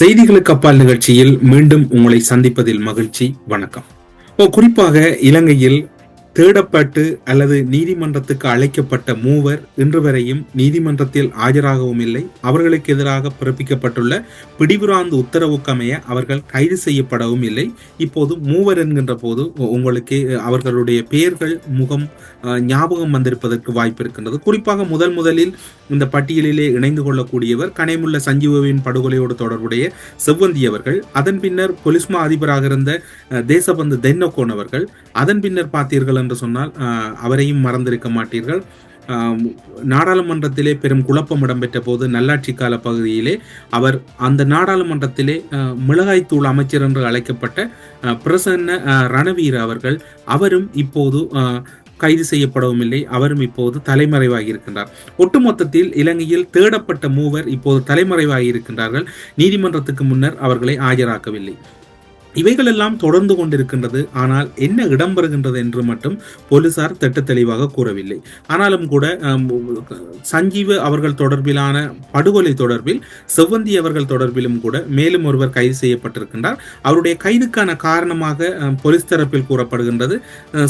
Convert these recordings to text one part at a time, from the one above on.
செய்திகளுக்கு அப்பால் நிகழ்ச்சியில் மீண்டும் உங்களை சந்திப்பதில் மகிழ்ச்சி. வணக்கம். குறிப்பாக இலங்கையில் தேடப்பட்டு அல்லது நீதிமன்றத்துக்கு அழைக்கப்பட்ட மூவர் இன்று வரையும் நீதிமன்றத்தில் ஆஜராகவும் இல்லை. அவர்களுக்கு எதிராக பிறப்பிக்கப்பட்டுள்ள பிடிபுராந்து உத்தரவுக்கமைய அவர்கள் கைது செய்யப்படவும் இல்லை. இப்போது மூவர் என்கின்ற போது உங்களுக்கு அவர்களுடைய பெயர்கள் முகம் ஞாபகம் வந்திருப்பதற்கு வாய்ப்பு இருக்கின்றது. குறிப்பாக முதல் முதலில் இந்த பட்டியலிலே இணைந்து கொள்ளக்கூடியவர் கனைமுள்ள சஞ்சீவவின் படுகொலையோடு தொடர்புடைய செவ்வந்தி அவர்கள் அதன் பின்னர் பொலிஸ்மா அதிபராக இருந்த தேசபந்து தென்னகோன் அவர்கள் அதன் பின்னர் பார்த்தீர்கள் என்று சொன்னால் அவரையும் மறந்திருக்க மாட்டீர்கள். நாடாளுமன்றத்திலே பெரும் குழப்பம் இடம்பெற்ற போது நல்லாட்சி கால பகுதியிலே அவர் அந்த நாடாளுமன்றத்திலே மிளகாய்த்தூள் அமைச்சர் என்று அழைக்கப்பட்ட பிரசன்ன அஹ், ரணவீர அவர்கள் அவரும் இப்போது கைது செய்யப்படவும் இல்லை அவரும் இப்போது தலைமறைவாகி இருக்கின்றார் ஒட்டுமொத்தத்தில் இலங்கையில் தேடப்பட்ட மூவர் இப்போது தலைமறைவாகி இருக்கின்றார்கள் நீதிமன்றத்துக்கு முன்னர் அவர்களை ஆஜராக்கவில்லை. இவைகளெல்லாம் தொடர்ந்து கொண்டிருக்கின்றது. ஆனால் என்ன இடம்பெறுகின்றது என்று மட்டும் போலீசார் திட்ட தெளிவாக கூறவில்லை. ஆனாலும் கூட சஞ்சீவ் சஞ்சீவ அவர்கள் தொடர்பிலான படுகொலை தொடர்பில் செவ்வந்தி அவர்கள் தொடர்பிலும் கூட மேலும் ஒருவர் கைது செய்யப்பட்டிருக்கின்றார். அவருடைய கைதுக்கான காரணமாக போலீஸ் தரப்பில் கூறப்படுகின்றது.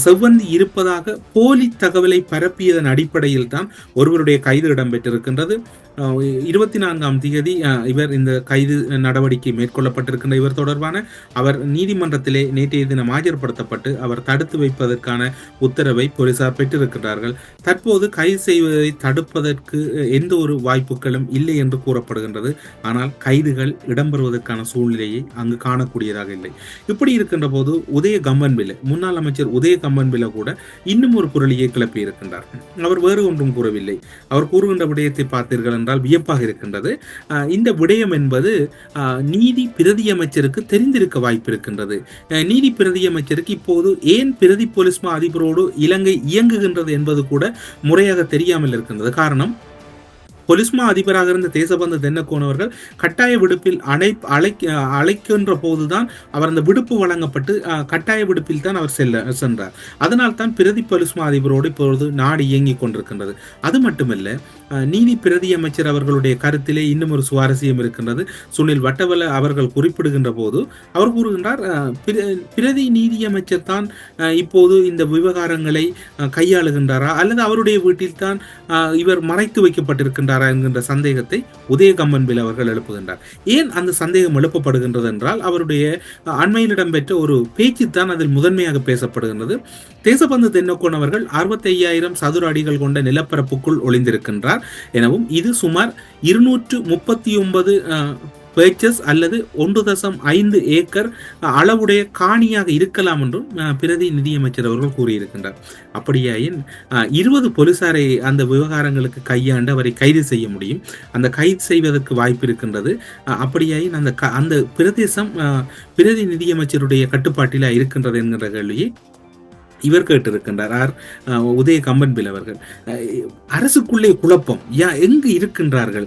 செவ்வந்தி இருப்பதாக போலி தகவலை பரப்பியதன் அடிப்படையில் தான் ஒருவருடைய கைது இடம்பெற்றிருக்கின்றது. இருபத்தி நான்காம் தேதி இவர் இந்த கைது நடவடிக்கை மேற்கொள்ளப்பட்டிருக்கின்ற இவர் தொடர்பான அவர் நீதிமன்றத்திலே நேற்றைய தினம் ஆஜர்படுத்தப்பட்டு அவர் தடுத்து வைப்பதற்கான உத்தரவை போலீசார் பெற்றிருக்கிறார்கள் தற்போது கைது செய்வதை தடுப்பதற்கு எந்த ஒரு வாய்ப்புகளும் இல்லை என்று கூறப்படுகின்றது. ஆனால் கைதுகள் இடம்பெறுவதற்கான சூழ்நிலையை அங்கு காணக்கூடியதாக இல்லை. இப்படி இருக்கின்ற போது உதய கம்பன்பில முன்னாள் அமைச்சர் உதய கம்பன்பில கூட இன்னும் ஒரு புரளியை கிளப்பி இருக்கின்றார் அவர் வேறு ஒன்றும் கூறவில்லை. அவர் கூறுகின்ற விடயத்தை பார்த்தீர்கள் என்றால் வியப்பாக இருக்கின்றது. இந்த விடயம் என்பது நீதி பிரதி அமைச்சருக்கு தெரிந்திருக்க வாய்ப்பு இருக்கின்றது. அஹ், நீதி பிரதி அமைச்சருக்கு இப்போது ஏன் பிரதி போலீஸ்மா அதிபரோடு இலங்கை இயங்குகின்றது என்பது கூட முறையாக தெரியாமல் இருக்கின்றது. காரணம் பொலிஸ்மா அதிபராக இருந்த தேசபந்து தென்னக்கோன் அவர்கள் கட்டாய விடுப்பில் அழை அழைக்க அழைக்கின்ற போதுதான் அவர் அந்த விடுப்பு வழங்கப்பட்டு கட்டாய விடுப்பில் தான் அவர் செல்ல சென்றார். அதனால் தான் பிரதி பொலிஸ்மா அதிபரோடு இப்பொழுது நாடு இயங்கிக் கொண்டிருக்கின்றது. அது மட்டுமல்ல நீதி பிரதி அமைச்சர் அவர்களுடைய கருத்திலே இன்னும் ஒரு சுவாரஸ்யம் இருக்கின்றது. சுனில் வட்டவல அவர்கள் குறிப்பிடுகின்ற போது அவர் கூறுகின்றார் பிர- பிரதி நீதி அமைச்சர் தான் இப்போது இந்த விவகாரங்களை கையாளுகின்றாரா? அல்லது அவருடைய வீட்டில் தான் இவர் மறைத்து வைக்கப்பட்டிருக்கின்றார்? என்கின்ற சந்தேகத்தை உதயகம்பன்பில் அவர்கள் எழுப்புகின்றார். ஏன் அந்த சந்தேகம் எழுப்பப்படுகின்றது என்றால் அவருடைய அண்மையில் இடம்பெற்ற ஒரு பேச்சு தான் அதில் முதன்மையாக பேசப்படுகின்றது. தேசபந்து தென்னக்கோன் அவர்கள் அறுபத்தி ஐயாயிரம் சதுர அடிகள் கொண்ட நிலப்பரப்புக்குள் ஒளிந்திருக்கின்றார். எனவும் இது சுமார் இருநூற்று முப்பத்தி ஒன்பது பேச்சஸ் அல்லது ஒன்று தசம் ஐந்து ஏக்கர் அஹ், அளவுடைய காணியாக இருக்கலாம் என்றும் அஹ், பிரதி நிதியமைச்சர் அவர்கள் கூறியிருக்கின்றார். அப்படியாயின் அஹ், இருபது போலீசாரை அந்த விவகாரங்களுக்கு கையாண்டு அவரை கைது செய்ய முடியும். அந்த கைது செய்வதற்கு வாய்ப்பு இருக்கின்றது. அஹ், அப்படியாயின் அந்த க- அந்த பிரதேசம் அஹ், பிரதி நிதியமைச்சருடைய கட்டுப்பாட்டில் இருக்கின்றது என்கின்ற கேள்வியை இவர் கேட்டிருக்கின்றார் ஆர் உதய கம்பன்பில் அவர்கள். அரசுக்குள்ளே குழப்பம் யா எங்கு இருக்கின்றார்கள்?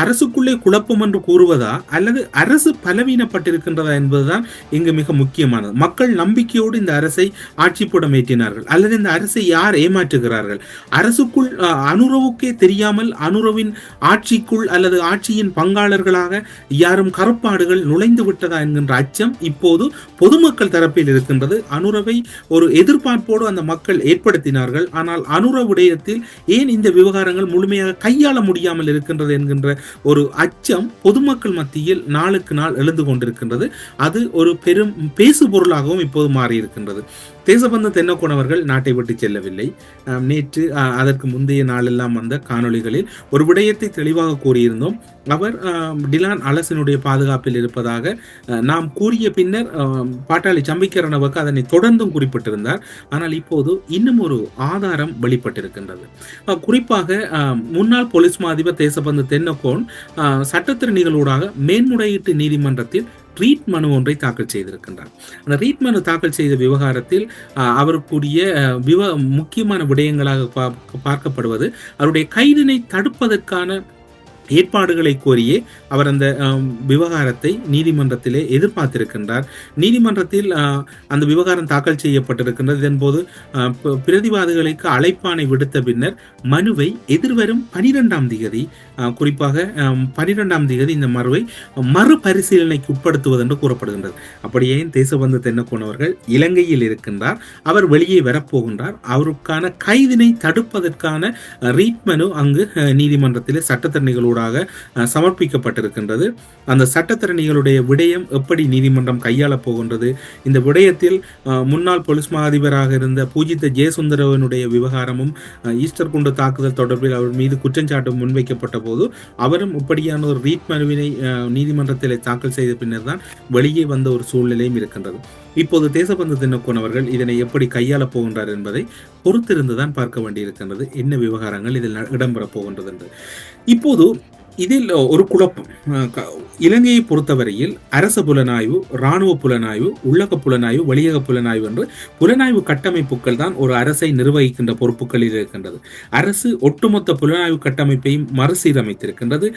அரசுக்குள்ளே குழப்பம் என்று கூறுவதா? அல்லது அரசு பலவீனப்பட்டிருக்கின்றதா என்பதுதான் இங்கு மிக முக்கியமானது. மக்கள் நம்பிக்கையோடு இந்த அரசை ஆட்சிப்படம் ஏற்றினார்கள் அல்லது இந்த அரசை யார் ஏமாற்றுகிறார்கள்? அரசுக்குள் அஹ், அனுரவுக்கே தெரியாமல் அனுரவின் ஆட்சிக்குள் அல்லது ஆட்சியின் பங்காளர்களாக யாரும் கருப்பாடுகள் நுழைந்து விட்டதா என்கின்ற அச்சம் இப்போது பொதுமக்கள் தரப்பில் இருக்கின்றது. அனுரவை ஒரு எதிர்பார்ப்போடு அந்த மக்கள் ஏற்படுத்தினார்கள். ஆனால் அனுர விடயத்தில் ஏன் இந்த விவகாரங்கள் முழுமையாக கையாள முடியாமல் இருக்கின்றது என்கின்ற ஒரு அச்சம் பொதுமக்கள் மத்தியில் நாளுக்கு நாள் எழுந்து கொண்டிருக்கின்றது. அது ஒரு பெரும் பேசு பொருளாகவும் இப்போது மாறி இருக்கின்றது தேசபந்த தென்னக்கோணவர்கள் நாட்டை விட்டு செல்லவில்லை. நேற்று அதற்கு முந்தைய நாளெல்லாம் வந்த காணொளிகளில் ஒரு விடயத்தை தெளிவாக கூறியிருந்தோம். அவர் டிலான் அலசனுடைய பாதுகாப்பில் இருப்பதாக நாம் கூறிய பின்னர் அஹ், பாட்டாளி சம்பிக்கரணவுக்கு அதனை தொடர்ந்தும் குறிப்பிட்டிருந்தார். ஆனால் இப்போது இன்னும் ஒரு ஆதாரம் வெளிப்பட்டிருக்கின்றது. குறிப்பாக அஹ், முன்னாள் போலீஸ் மாதிபர் தேசபந்த தேசபந்து தென்னக்கோன் சட்டத்திற சட்டத்திறனிகளூடாக மேன்முறையீட்டு நீதிமன்றத்தில் ரீட் மனு ஒன்றை தாக்கல் செய்திருக்கின்றார். அந்த ரீட் மனு தாக்கல் செய்த விவகாரத்தில் அவருக்குரிய விவ முக்கியமான விடயங்களாக பா- பார்க்கப்படுவது அவருடைய கைதினை தடுப்பதற்கான ஏற்பாடுகளை கோரியே அவர் அந்த விவகாரத்தை நீதிமன்றத்திலே எதிர்பார்த்திருக்கின்றார். நீதிமன்றத்தில் அந்த விவகாரம் தாக்கல் செய்யப்பட்டிருக்கின்றது. இதன்போது பிரதிவாதிகளுக்கு அழைப்பானை விடுத்த பின்னர் மனுவை எதிர்வரும் பனிரெண்டாம் திகதி குறிப்பாக பனிரெண்டாம் திகதி இந்த மனுவை மறுபரிசீலனைக்கு உட்படுத்துவது என்று கூறப்படுகின்றது. அப்படியே தேசபந்து தென்னக்கோணவர்கள் இலங்கையில் இருக்கின்றார். அவர் வெளியே வரப்போகின்றார். அவருக்கான கைதினை தடுப்பதற்கான ரீட் மனு அங்கு நீதிமன்றத்தில் சட்டத்தரணிகளோடு ஊடாக சமர்ப்பிக்கப்பட்டிருக்கின்றது. அந்த சட்டத்திறனிகளுடைய விடயம் எப்படி நீதிமன்றம் கையாளப் போகின்றது? இந்த விடயத்தில் முன்னாள் போலீஸ் மா அதிபராக இருந்த பூஜித்த ஜெயசுந்தரவனுடைய விவகாரமும் ஈஸ்டர் குண்டு தாக்குதல் தொடர்பில் அவர் மீது குற்றச்சாட்டு முன்வைக்கப்பட்ட போது அவரும் இப்படியான ஒரு ரீட் மனுவினை நீதிமன்றத்தில் தாக்கல் செய்த பின்னர் தான் வெளியே வந்த ஒரு சூழ்நிலையும் இருக்கின்றது. இப்போது தேசபந்து தினக்கோன் அவர்கள் இதனை எப்படி கையாளப் போகின்றார் என்பதை பொறுத்திருந்துதான் பார்க்க வேண்டியிருக்கின்றது. என்ன விவகாரங்கள் இதில் இடம்பெறப் போகின்றது என்று இப்போது இதில் ஒரு குழப்பம். இலங்கையை பொறுத்தவரையில் அரச புலனாய்வு இராணுவ புலனாய்வு உள்ளக புலனாய்வு வழியக புலனாய்வு என்று புலனாய்வு கட்டமைப்புகள் தான் ஒரு அரசை நிர்வகிக்கின்ற பொறுப்புகளில் இருக்கின்றது. அரசு ஒட்டுமொத்த புலனாய்வு கட்டமைப்பையும் மறுசீரமைத்திருக்கின்றது.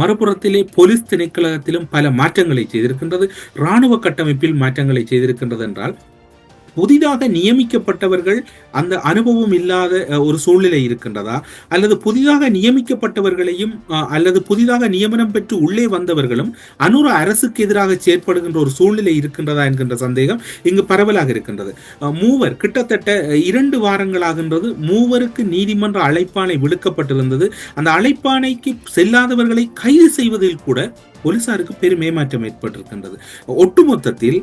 மறுபுறத்திலே போலீஸ் திணைக்களத்திலும் பல மாற்றங்களை செய்திருக்கின்றது. இராணுவ கட்டமைப்பில் மாற்றங்களை செய்திருக்கின்றது என்றால் புதிதாக நியமிக்கப்பட்டவர்கள் அந்த அனுபவம் இல்லாத ஒரு சூழ்நிலை இருக்கின்றதா? அல்லது புதிதாக நியமிக்கப்பட்டவர்களையும் அல்லது புதிதாக நியமனம் பெற்று உள்ளே வந்தவர்களும் அனுர அரசுக்கு எதிராக செயற்படுகின்ற ஒரு சூழ்நிலை இருக்கின்றதா என்கின்ற சந்தேகம் இங்கு பரவலாக இருக்கின்றது. மூவர் கிட்டத்தட்ட இரண்டு வாரங்களாகின்றது மூவருக்கு நீதிமன்ற அழைப்பானை விடுக்கப்பட்டிருந்தது அந்த அழைப்பானைக்கு செல்லாதவர்களை கைது செய்வதில் கூட போலீசாருக்கு பெரும் ஏமாற்றம் ஏற்பட்டிருக்கின்றது. ஒட்டுமொத்தத்தில்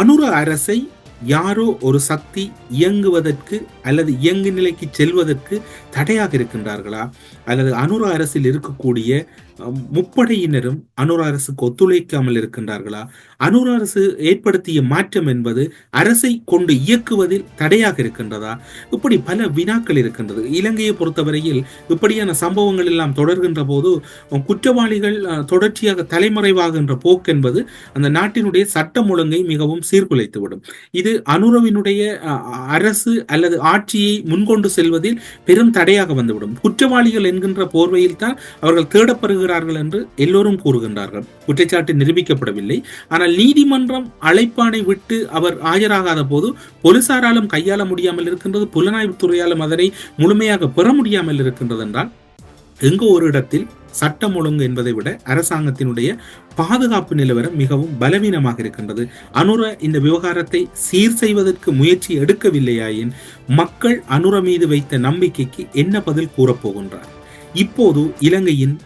அனுர அரசை யாரோ ஒரு சக்தி இயங்குவதற்கு அல்லது இயங்கு நிலைக்கு செல்வதற்கு தடையாக இருக்கின்றார்களா? அல்லது அனுர அரசில் இருக்கக்கூடிய முப்படையினரும் அனுர அரசுக்கு ஒத்துழைக்காமல் இருக்கின்றார்களா? அனுர அரசு ஏற்படுத்திய மாற்றம் என்பது அரசை கொண்டு இயக்குவதில் தடையாக இருக்கின்றதா? இப்படி பல வினாக்கள் இருக்கின்றது. இலங்கையை பொறுத்தவரையில் இப்படியான சம்பவங்கள் எல்லாம் தொடர்கின்ற போது குற்றவாளிகள் தொடர்ச்சியாக தலைமறைவாகின்ற போக்கு என்பது அந்த நாட்டினுடைய சட்டம் ஒழுங்கை மிகவும் சீர்குலைத்துவிடும். இது அனுரவினுடைய அரசு அல்லது ஆட்சியை முன்கொண்டு செல்வதில் பெரும் தடையாக வந்துவிடும். குற்றவாளிகள் என்கின்ற போர்வையில் தான் அவர்கள் தேடப்படுகிற செய்கிறார்கள் என்று எல்லோரும் கூறுகின்றார்கள். குற்றச்சாட்டு நிரூபிக்கப்படவில்லை. ஆனால் நீதிமன்றம் அழைப்பானை விட்டு அவர் ஆஜராகாத போது போலீசாராலும் கையாள முடியாமல் இருக்கின்றது புலனாய்வுத்துறையாலும் அதனை முழுமையாக பெற முடியாமல் இருக்கின்றது என்றால் எங்கு ஒரு இடத்தில் சட்டம் ஒழுங்கு என்பதை விட அரசாங்கத்தினுடைய பாதுகாப்பு நிலவரம் மிகவும் பலவீனமாக இருக்கின்றது. அனுர இந்த விவகாரத்தை சீர் செய்வதற்கு முயற்சி எடுக்கவில்லையாயின் மக்கள் அனுர மீது வைத்த நம்பிக்கைக்கு என்ன பதில் கூறப்போகின்றார் இப்போது இலங்கையின்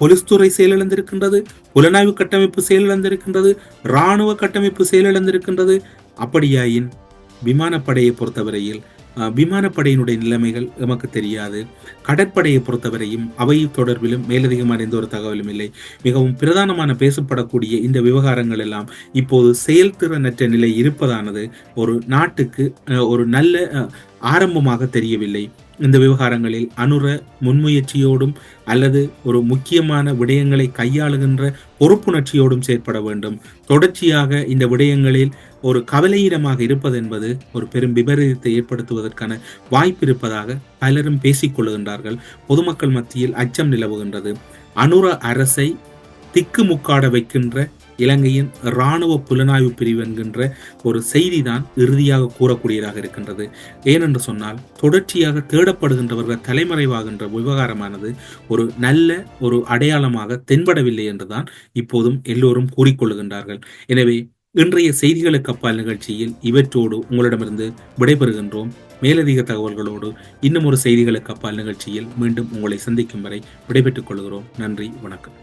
பொலிஸ்துறை செயலிழந்திருக்கின்றது புலனாய்வு கட்டமைப்பு செயலிழந்திருக்கின்றது இராணுவ கட்டமைப்பு செயலிழந்திருக்கின்றது. அப்படியாயின் விமானப்படையை பொறுத்தவரையில் விமானப்படையினுடைய நிலைமைகள் நமக்கு தெரியாது. கடற்படையை பொறுத்தவரையும் அவை தொடர்பிலும் மேலதிகமான எந்த ஒரு தகவலும் இல்லை. மிகவும் பிரதானமான பேசப்படக்கூடிய இந்த விவகாரங்கள் எல்லாம் இப்போது செயல்திறனற்ற நிலை இருப்பதானது ஒரு நாட்டுக்கு ஒரு நல்ல ஆரம்பமாக தெரியவில்லை. இந்த விவகாரங்களில் அனுர முன்முயற்சியோடும் அல்லது ஒரு முக்கியமான விடயங்களை கையாளுகின்ற பொறுப்புணர்ச்சியோடும் செயற்பட வேண்டும். தொடர்ச்சியாக இந்த விடயங்களில் ஒரு கவலையிடமாக இருப்பது என்பது ஒரு பெரும் விபரீதத்தை ஏற்படுத்துவதற்கான வாய்ப்பு இருப்பதாக பலரும் பேசிக்கொள்ளுகின்றார்கள் பொதுமக்கள் மத்தியில் அச்சம் நிலவுகின்றது. அனுர அரசை திக்குமுக்காட வைக்கின்ற இலங்கையின் இராணுவ புலனாய்வு பிரிவு என்கின்ற ஒரு செய்திதான் இறுதியாக கூறக்கூடியதாக இருக்கின்றது. ஏனென்று சொன்னால் தொடர்ச்சியாக தேடப்படுகின்றவர்கள் தலைமறைவாகின்ற விவகாரமானது ஒரு நல்ல ஒரு அடையாளமாக தென்படவில்லை என்றுதான் இப்போதும் எல்லோரும் கூறிக்கொள்கின்றார்கள். எனவே இன்றைய செய்திகளுக்கு அப்பால் நிகழ்ச்சியில் இவற்றோடு உங்களிடமிருந்து விடைபெறுகின்றோம். மேலதிக தகவல்களோடு இன்னும் ஒரு செய்திகளுக்கு அப்பால் நிகழ்ச்சியில் மீண்டும் உங்களை சந்திக்கும் வரை விடைபெற்றுக் கொள்கிறோம். நன்றி வணக்கம்.